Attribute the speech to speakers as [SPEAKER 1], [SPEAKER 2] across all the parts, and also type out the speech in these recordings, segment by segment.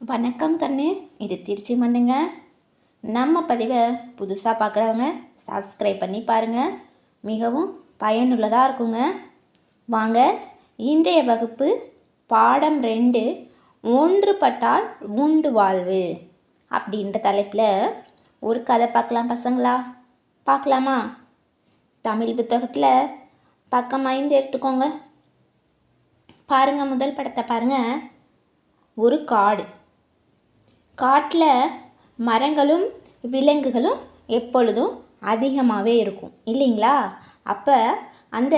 [SPEAKER 1] வணக்கம் கண்ணு. இது திருச்சி மண்ணுங்க. நம்ம பதிவை புதுசாக பார்க்குறவங்க சப்ஸ்கிரைப் பண்ணி பாருங்கள் மிகவும் பயனுள்ளதாக இருக்குங்க. வாங்க இன்றைய வகுப்பு பாடம் ரெண்டு ஒன்றுபட்டால் உண்டு வாழ்வு அப்படின்ற தலைப்பில் ஒரு கதை பார்க்கலாம் பசங்களா? பார்க்கலாமா? தமிழ் புத்தகத்தில் பக்கம் ஐந்து எடுத்துக்கோங்க. பாருங்கள் முதல் படத்தை பாருங்கள் ஒரு காடு. காட்டில் மரங்களும் விலங்குகளும் எப்பொழுதும் அதிகமாகவே இருக்கும். இல்லைங்களா? அப்போ அந்த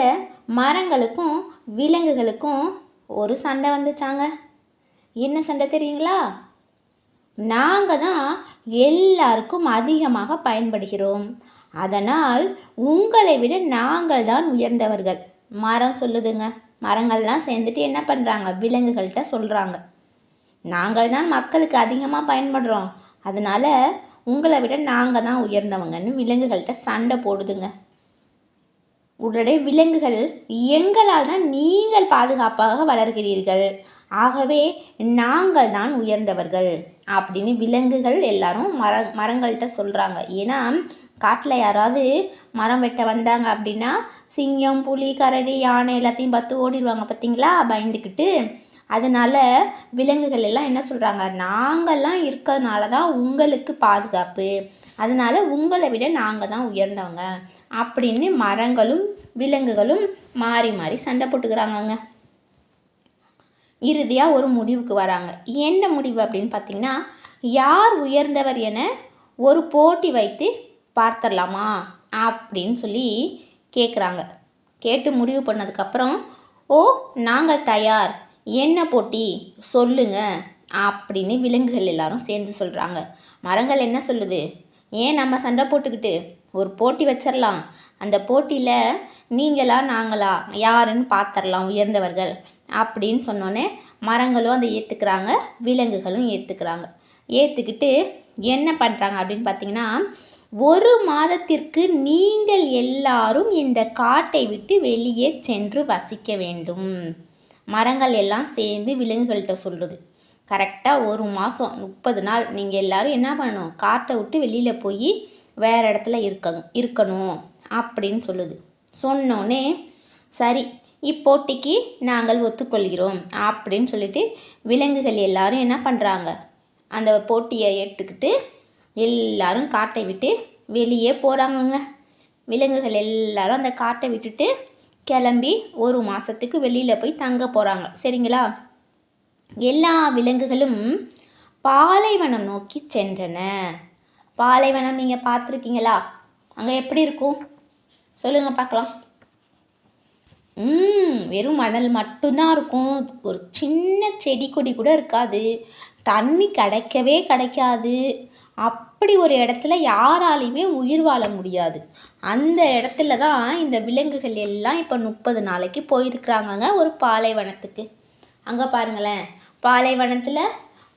[SPEAKER 1] மரங்களுக்கும் விலங்குகளுக்கும் ஒரு சண்டை வந்துச்சாங்க. என்ன சண்டை தெரியுங்களா? நாங்கள் தான் எல்லாருக்கும் அதிகமாக பயன்படுகிறோம். அதனால் உங்களை விட நாங்கள் தான் உயர்ந்தவர்கள். மரம் சொல்லுதுங்க. மரங்கள்லாம் சேர்ந்துட்டு என்ன பண்ணுறாங்க விலங்குகள்கிட்ட சொல்கிறாங்க நாங்கள் தான் மக்களுக்கு அதிகமாக பயன்படுறோம். அதனால் உங்களை விட நாங்கள் தான் உயர்ந்தவங்கன்னு விலங்குகள்கிட்ட சண்டை போடுதுங்க. உடனே விலங்குகள் எங்களால் தான் நீங்கள் பாதுகாப்பாக வளர்கிறீர்கள். ஆகவே நாங்கள் தான் உயர்ந்தவர்கள் அப்படின்னு விலங்குகள் எல்லாரும் மர மரங்கள்கிட்ட சொல்கிறாங்க ஏன்னா காட்டில் யாராவது மரம் வெட்ட வந்தாங்க அப்படின்னா சிங்கம் புலி கரடி யானை எல்லாத்தையும் பார்த்து ஓடிடுவாங்க. பார்த்தீங்களா? பயந்துக்கிட்டு அதனால் விலங்குகள் எல்லாம் என்ன சொல்கிறாங்க நாங்கள்லாம் இருக்கிறதுனால தான் உங்களுக்கு பாதுகாப்பு. அதனால் உங்களை விட நாங்கள் தான் உயர்ந்தவங்க. அப்படின்னு மரங்களும் விலங்குகளும் மாறி மாறி சண்டை போட்டுக்கிறாங்கங்க. இறுதியாக ஒரு முடிவுக்கு வராங்க. என்ன முடிவு அப்படின்னு பார்த்தீங்கன்னா யார் உயர்ந்தவர் என ஒரு போட்டி வைத்து பார்த்துடலாமா அப்படின்னு சொல்லி கேட்குறாங்க கேட்டு முடிவு பண்ணதுக்கப்புறம் ஓ நாங்கள் தயார். என்ன போட்டி? சொல்லுங்க அப்படின்னு விலங்குகள் எல்லாரும் சேர்ந்து சொல்கிறாங்க மரங்கள் என்ன சொல்லுது? ஏன் நம்ம சண்டை போட்டுக்கிட்டு? ஒரு போட்டி வச்சிடலாம் அந்த போட்டியில் நீங்களா நாங்களா? யாருன்னு பார்த்துடலாம் உயர்ந்தவர்கள் அப்படின்னு சொன்னோன்னே மரங்களும் அதை ஏற்றுக்கிறாங்க விலங்குகளும் ஏற்றுக்கிறாங்க ஏற்றுக்கிட்டு என்ன பண்ணுறாங்க அப்படின்னு பார்த்தீங்கன்னா ஒரு மாதத்திற்கு நீங்கள் எல்லாரும் இந்த காட்டை விட்டு வெளியே சென்று வசிக்க வேண்டும். மரங்கள் எல்லாம் சேர்ந்து விலங்குகள்கிட்ட சொல்கிறது கரெக்டாக ஒரு மாதம் முப்பது நாள் நீங்கள் எல்லோரும் என்ன பண்ணணும்? காட்டை விட்டு வெளியில் போய் வேறு இடத்துல இருக்க இருக்கணும் அப்படின்னு சொல்லுது. சொன்னோன்னே சரி இப்போட்டிக்கு நாங்கள் ஒத்துக்கொள்கிறோம் அப்படின்னு சொல்லிட்டு விலங்குகள் எல்லாரும் என்ன பண்ணுறாங்க அந்த போட்டியை எடுத்துக்கிட்டு எல்லாரும் காட்டை விட்டு வெளியே போகிறாங்கங்க விலங்குகள் எல்லாரும் அந்த காட்டை விட்டுட்டு கிளம்பி ஒரு மாதத்துக்கு வெளியில் போய் தங்க போகிறாங்க சரிங்களா? எல்லா விலங்குகளும் பாலைவனம் நோக்கி சென்றன. பாலைவனம் நீங்கள் பார்த்துருக்கீங்களா? அங்கே எப்படி இருக்கும்? சொல்லுங்கள் பார்க்கலாம். ம் வெறும் மணல் மட்டும்தான் இருக்கும். ஒரு சின்ன செடி கொடி கூட இருக்காது. தண்ணி கிடைக்கவே கிடைக்காது. அப்படி ஒரு இடத்துல யாராலையுமே உயிர் வாழ முடியாது. அந்த இடத்துல தான் இந்த விலங்குகள் எல்லாம் இப்போ முப்பது நாளைக்கு போயிருக்கிறாங்கங்க ஒரு பாலைவனத்துக்கு. அங்கே பாருங்களேன். பாலைவனத்தில்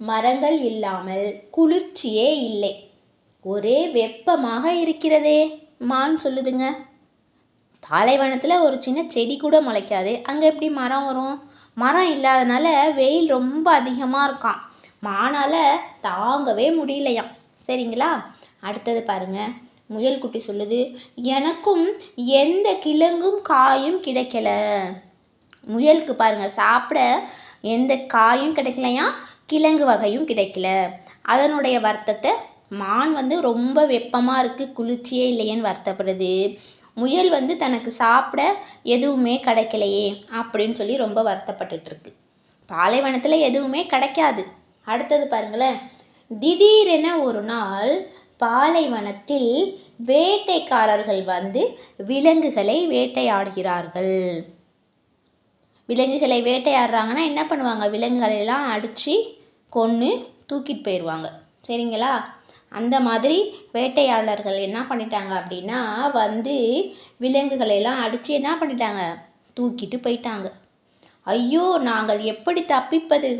[SPEAKER 1] மரங்கள் இல்லாமல் குளிர்ச்சியே இல்லை. ஒரே வெப்பமாக இருக்கிறதே மான் சொல்லுதுங்க. பாலைவனத்தில் ஒரு சின்ன செடி கூட முளைக்காது. அங்கே எப்படி மரம் வரும்? மரம் இல்லாதனால வெயில் ரொம்ப அதிகமாக இருக்கான் மானால் தாங்கவே முடியலையாம். சரிங்களா? அடுத்தது பாருங்கள் முயல் குட்டி சொல்லுது எனக்கும் எந்த கிழங்கும் காயும் கிடைக்கல. முயலுக்கு பாருங்கள் சாப்பிட எந்த காயும் கிடைக்கலையா? கிழங்கு வகையும் கிடைக்கல. அதனுடைய வருத்தத்தை மான் வந்து ரொம்ப வெப்பமாக இருக்குது குளிர்ச்சியே இல்லையேன்னு வருத்தப்படுது. முயல் வந்து தனக்கு சாப்பிட எதுவுமே கிடைக்கலையே அப்படின்னு சொல்லி ரொம்ப வருத்தப்பட்டுட்ருக்கு பாலைவனத்தில் எதுவுமே கிடைக்காது. அடுத்தது பாருங்களேன். திடீரென ஒரு நாள் பாலைவனத்தில் வேட்டைக்காரர்கள் வந்து விலங்குகளை வேட்டையாடுகிறார்கள். விலங்குகளை வேட்டையாடுறாங்கன்னா என்ன பண்ணுவாங்க? விலங்குகளெல்லாம் அடித்து கொன்று தூக்கிட்டு போயிடுவாங்க சரிங்களா? அந்த மாதிரி வேட்டையாளர்கள் என்ன பண்ணிட்டாங்க அப்படின்னா வந்து விலங்குகளெல்லாம் அடித்து என்ன பண்ணிட்டாங்க? தூக்கிட்டு போயிட்டாங்க. ஐயோ நாங்கள் எப்படி தப்பிப்பது?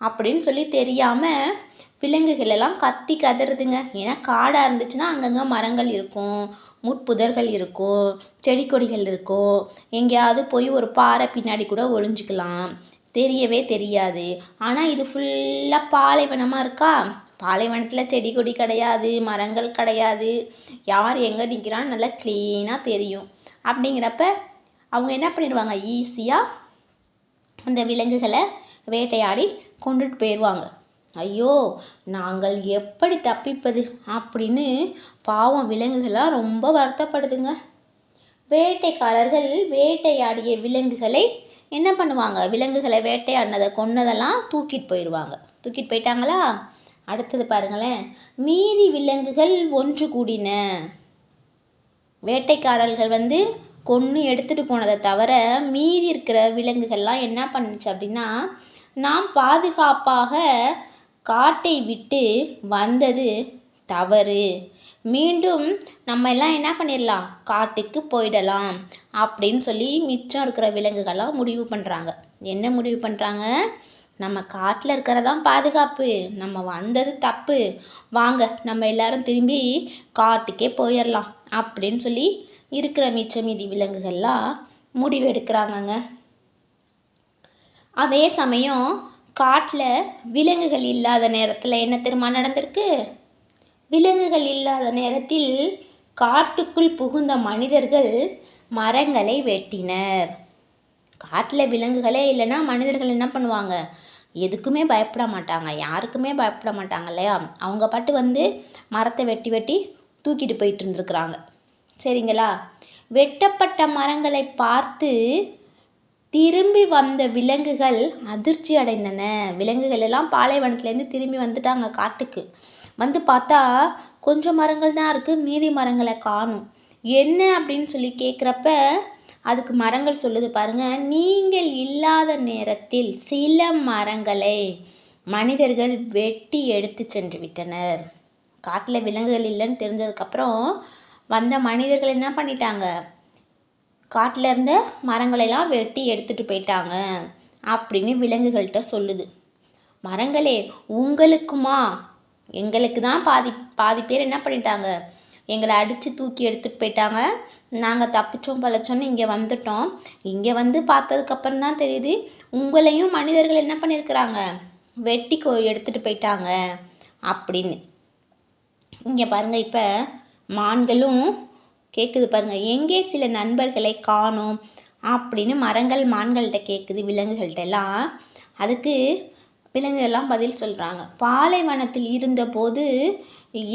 [SPEAKER 1] அப்படின்னு சொல்லி தெரியாமல் விலங்குகள் எல்லாம் கத்தி கதறுதுங்க. ஏன்னா காடாக இருந்துச்சுன்னா அங்கங்கே மரங்கள் இருக்கும் முட்புதர்கள் இருக்கும் செடி கொடிகள் இருக்கும். எங்கேயாவது போய் ஒரு பாறை பின்னாடி கூட ஒளிஞ்சிக்கலாம். தெரியவே தெரியாது. ஆனால் இது ஃபுல்லாக பாலைவனமாக இருக்கா? பாலைவனத்தில் செடி கொடி கிடையாது மரங்கள் கிடையாது. யார் எங்கே நிற்கிறான்னு நல்லா க்ளீனாக தெரியும். அப்படிங்கிறப்ப அவங்க என்ன பண்ணிடுவாங்க? ஈஸியாக அந்த விலங்குகளை வேட்டையாடி கொண்டுட்டு போயிடுவாங்க. ஐயோ நாங்கள் எப்படி தப்பிப்பது? அப்படின்னு பாவம் விலங்குகளாக ரொம்ப வருத்தப்படுதுங்க. வேட்டைக்காரர்கள் வேட்டையாடிய விலங்குகளை என்ன பண்ணுவாங்க? விலங்குகளை வேட்டையாடினதை கொன்னதெல்லாம் தூக்கிட்டு போயிடுவாங்க. தூக்கிட்டு போயிட்டாங்களா? அடுத்தது பாருங்களேன். மீதி விலங்குகள் ஒன்று கூடின வேட்டைக்காரர்கள் வந்து கொன்று எடுத்துகிட்டு போனதை தவிர மீதி இருக்கிற விலங்குகள்லாம் என்ன பண்ணுச்சு அப்படின்னா நாம் பாதுகாப்பாக காட்டை விட்டு வந்தது தவறு. மீண்டும் நம்ம எல்லாம் என்ன பண்ணிடலாம் காட்டுக்கு போயிடலாம் அப்படின்னு சொல்லி மிச்சம் இருக்கிற விலங்குகள்லாம் முடிவு பண்ணுறாங்க என்ன முடிவு பண்ணுறாங்க நம்ம காட்டில் இருக்கிறதான் பாதுகாப்பு. நம்ம வந்தது தப்பு. வாங்க நம்ம எல்லாரும் திரும்பி காட்டுக்கே போயிடலாம் அப்படின்னு சொல்லி இருக்கிற மிச்ச மீதி விலங்குகள்லாம் முடிவு எடுக்கிறாங்கங்க அதே சமயம் காட்டில் விலங்குகள் இல்லாத நேரத்தில் என்ன தெரியுமா நடந்திருக்கு? விலங்குகள் இல்லாத நேரத்தில் காட்டுக்குள் புகுந்த மனிதர்கள் மரங்களை வெட்டினர். காட்டில் விலங்குகளே இல்லைன்னா மனிதர்கள் என்ன பண்ணுவாங்க? எதுக்குமே பயப்பட மாட்டாங்க. யாருக்குமே பயப்பட மாட்டாங்க இல்லையா? அவங்க பாட்டு வந்து மரத்தை வெட்டி வெட்டி தூக்கிட்டு போயிட்டு இருந்துருக்குறாங்க. சரிங்களா? வெட்டப்பட்ட மரங்களை பார்த்து திரும்பி வந்த விலங்குகள் அதிர்ச்சி அடைந்தன. விலங்குகள் எல்லாம் பாலைவனத்துலேருந்து திரும்பி வந்துட்டாங்க காட்டுக்கு. வந்து பார்த்தா கொஞ்சம் மரங்கள் தான் இருக்குது மீதி மரங்களை காணும். என்ன அப்படின்னு சொல்லி கேட்குறப்ப அதுக்கு மரங்கள் சொல்லுது பாருங்கள் நீங்கள் இல்லாத நேரத்தில் சில மரங்களை மனிதர்கள் வெட்டி எடுத்து சென்று விட்டனர். காட்டில் விலங்குகள் இல்லைன்னு தெரிஞ்சதுக்கப்புறம் வந்த மனிதர்கள் என்ன பண்ணிட்டாங்க? காட்டில் இருந்த மரங்களெல்லாம் வெட்டி எடுத்துகிட்டு போயிட்டாங்க அப்படின்னு விலங்குகள்கிட்ட சொல்லுது. மரங்களே உங்களுக்குமா? எங்களுக்கு தான் பாதி பாதி பேர் என்ன பண்ணிட்டாங்க? எங்களை அடித்து தூக்கி எடுத்துகிட்டு போயிட்டாங்க. நாங்கள் தப்பிச்சோம் பழச்சோன்னு இங்கே வந்துட்டோம். இங்கே வந்து பார்த்ததுக்கப்புறம் தான் தெரியுது உங்களையும் மனிதர்கள் என்ன பண்ணியிருக்கிறாங்க வெட்டி கோ எடுத்துகிட்டு போயிட்டாங்க அப்படின்னு. இங்கே பாருங்கள் இப்போ மான்களும் கேட்குது பாருங்கள் எங்கே சில நண்பர்களை காணோம் அப்படின்னு மரங்கள் மான்கள்கிட்ட கேட்குது விலங்குகள்கிட்ட எல்லாம். அதுக்கு விலங்குகள்லாம் பதில் சொல்கிறாங்க பாலைவனத்தில் இருந்தபோது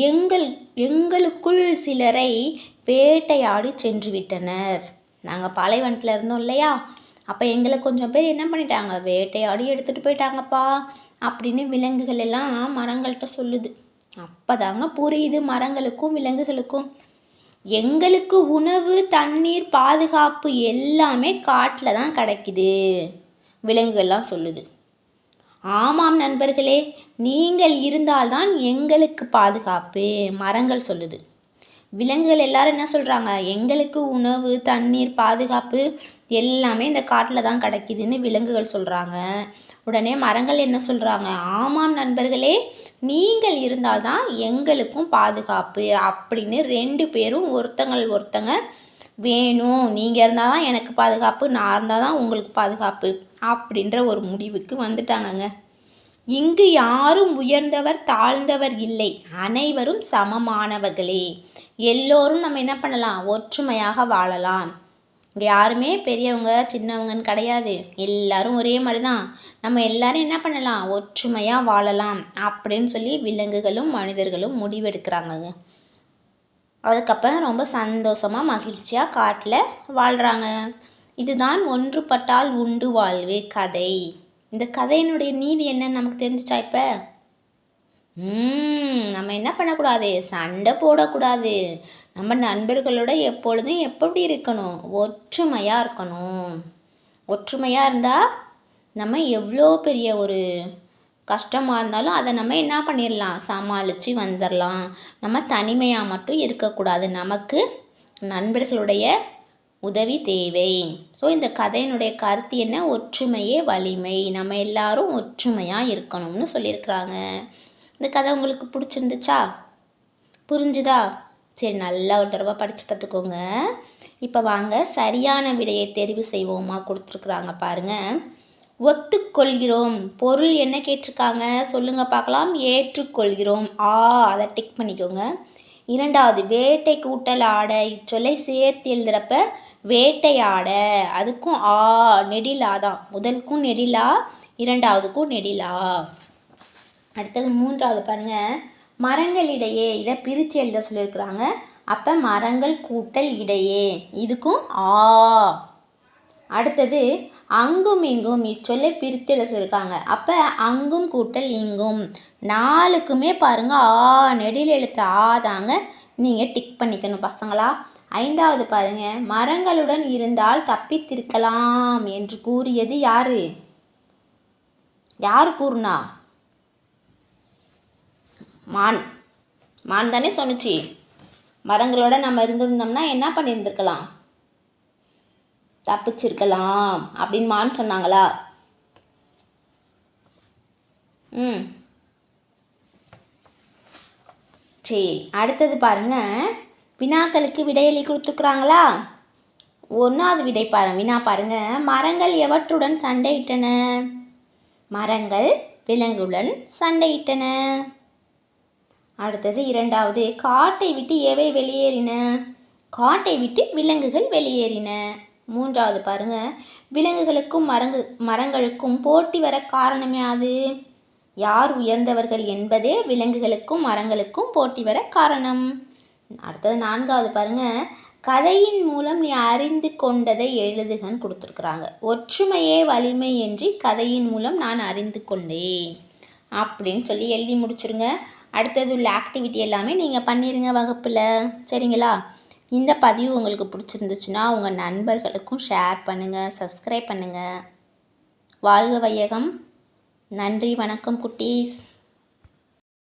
[SPEAKER 1] எங்கள் எங்களுக்குள் சிலரை வேட்டையாடி சென்று விட்டனர். நாங்கள் பாலைவனத்தில் இருந்தோம் இல்லையா? அப்போ எங்களை கொஞ்சம் பேர் என்ன பண்ணிட்டாங்க? வேட்டையாடி எடுத்துகிட்டு போயிட்டாங்கப்பா அப்படின்னு விலங்குகள் எல்லாம் மரங்கள்கிட்ட சொல்லுது. அப்போ தாங்க புரியுது மரங்களுக்கும் விலங்குகளுக்கும் எங்களுக்கு உணவு தண்ணீர் பாதுகாப்பு எல்லாமே காட்டில் தான் கிடைக்குது. விலங்குகள்லாம் சொல்லுது. ஆமாம் நண்பர்களே நீங்கள் இருந்தால்தான் எங்களுக்கு பாதுகாப்பு மரங்கள் சொல்லுது. விலங்குகள் எல்லாரும் என்ன சொல்கிறாங்க எங்களுக்கு உணவு தண்ணீர் பாதுகாப்பு எல்லாமே இந்த காட்டில் தான் கிடைக்குதுன்னு விலங்குகள் சொல்கிறாங்க உடனே மரங்கள் என்ன சொல்கிறாங்க ஆமாம் நண்பர்களே நீங்கள் இருந்தால்தான் எங்களுக்கும் பாதுகாப்பு. அப்படின்னு ரெண்டு பேரும் ஒருத்தங்கள் ஒருத்தங்க வேணும் நீங்கள் இருந்தால் தான் எனக்கு பாதுகாப்பு நான் இருந்தால் தான் உங்களுக்கு பாதுகாப்பு அப்படின்ற ஒரு முடிவுக்கு வந்துட்டாங்கங்க. இங்கு யாரும் உயர்ந்தவர் தாழ்ந்தவர் இல்லை. அனைவரும் சமமானவர்களே. எல்லோரும் நம்ம என்ன பண்ணலாம்? ஒற்றுமையாக வாழலாம். இங்கே யாருமே பெரியவங்க சின்னவங்கன்னு கிடையாது. எல்லாரும் ஒரே மாதிரி தான் நம்ம எல்லாரும் என்ன பண்ணலாம்? ஒற்றுமையாக வாழலாம் அப்படின்னு சொல்லி விலங்குகளும் மனிதர்களும் முடிவெடுக்கிறாங்க. அதுக்கப்புறம் ரொம்ப சந்தோஷமாக மகிழ்ச்சியாக காட்டில் வாழ்கிறாங்க இதுதான் ஒன்றுபட்டால் உண்டு வாழ்வே கதை. இந்த கதையினுடைய நீதி என்னன்னு நமக்கு தெரிஞ்சிச்சா இப்போ? நம்ம என்ன பண்ணக்கூடாது? சண்டை போடக்கூடாது. நம்ம நண்பர்களோட எப்பொழுதும் எப்படி இருக்கணும்? ஒற்றுமையாக இருக்கணும். ஒற்றுமையாக இருந்தால் நம்ம எவ்வளோ பெரிய ஒரு கஷ்டமாக இருந்தாலும் அதை நம்ம என்ன பண்ணிடலாம்? சமாளித்து வந்துடலாம். நம்ம தனிமையாக மட்டும் இருக்கக்கூடாது. நமக்கு நண்பர்களுடைய உதவி தேவை. ஸோ இந்த கதையினுடைய கருத்து என்ன? ஒற்றுமையே வலிமை. நம்ம எல்லாரும் ஒற்றுமையாக இருக்கணும்னு சொல்லியிருக்கிறாங்க. இந்த கதை உங்களுக்கு பிடிச்சிருந்துச்சா? புரிஞ்சுதா? சரி நல்லா ஒரு தடவை படித்து பார்த்துக்கோங்க. இப்போ வாங்க சரியான விடையை தெரிவு செய்வோமா? கொடுத்துருக்குறாங்க பாருங்கள் ஒத்துக்கொள்கிறோம். பொருள் என்ன கேட்டிருக்காங்க? சொல்லுங்க பார்க்கலாம். ஏற்றுக்கொள்கிறோம். ஆ அதை டிக் பண்ணிக்கோங்க. இரண்டாவது வேட்டை கூட்டல் ஆட இச்சொல்லை சேர்த்து எழுதுகிறப்ப வேட்டையாட அதுக்கும் ஆ நெடிலா தான். முதலுக்கும் நெடிலா இரண்டாவதுக்கும் நெடிலா. அடுத்தது மூன்றாவது பாருங்க. மரங்களிடையே இதை பிரித்து எழுத சொல்லியிருக்கிறாங்க. அப்போ மரங்கள் கூட்டல் இடையே இதுக்கும் ஆ. அடுத்தது அங்கும் இங்கும் இச்சொல்லை பிரித்து எழுத சொல்லியிருக்காங்க. அப்போ அங்கும் கூட்டல் இங்கும் நாலுக்குமே பாருங்கள் ஆ. நெடில் எழுத்து ஆ தாங்க நீங்கள் டிக் பண்ணிக்கணும் பசங்களா. ஐந்தாவது பாருங்க மரங்களுடன் இருந்தால் தப்பித்திருக்கலாம் என்று கூறியது யாரு? யார் கூறுனா? மான். மான் தானே சொன்னிச்சு. மரங்களோட நம்ம இருந்திருந்தோம்னா என்ன பண்ணியிருந்துருக்கலாம்? தப்பிச்சிருக்கலாம் அப்படின்னு மான் சொன்னாங்களா? ம். சரி அடுத்தது பாருங்க. வினாக்களுக்கு விடையளி கொடுத்துருக்குறாங்களா? ஒன்றாவது விடை பாருங்க. வினா பாருங்க. மரங்கள் எவற்றுடன் சண்டையிட்டன? மரங்கள் விலங்குடன் சண்டையிட்டன. அடுத்தது இரண்டாவது காட்டை விட்டு எவை வெளியேறின? காட்டை விட்டு விலங்குகள் வெளியேறின. மூன்றாவது பாருங்க விலங்குகளுக்கும் மரங்கு மரங்களுக்கும் போட்டி வர காரணம் யாது? யார் உயர்ந்தவர்கள் என்பதே விலங்குகளுக்கும் மரங்களுக்கும் போட்டி வர காரணம். அடுத்தது நான்காவது பாருங்க கதையின் மூலம் நீ அறிந்து கொண்டதை எழுதுகன்னு கொடுத்துருக்குறாங்க. ஒற்றுமையே வலிமை என்று கதையின் மூலம் நான் அறிந்து கொண்டேன். அப்படின்னு சொல்லி எழுதி முடிச்சிருங்க. அடுத்தது உள்ள ஆக்டிவிட்டி எல்லாமே நீங்கள் பண்ணிடுங்க வகுப்பில். சரிங்களா? இந்த பதிவு உங்களுக்கு பிடிச்சிருந்துச்சுன்னா உங்கள் நண்பர்களுக்கும் ஷேர் பண்ணுங்கள் சப்ஸ்கிரைப் பண்ணுங்கள் வாழ்க வையகம். நன்றி வணக்கம் குட்டீஸ்.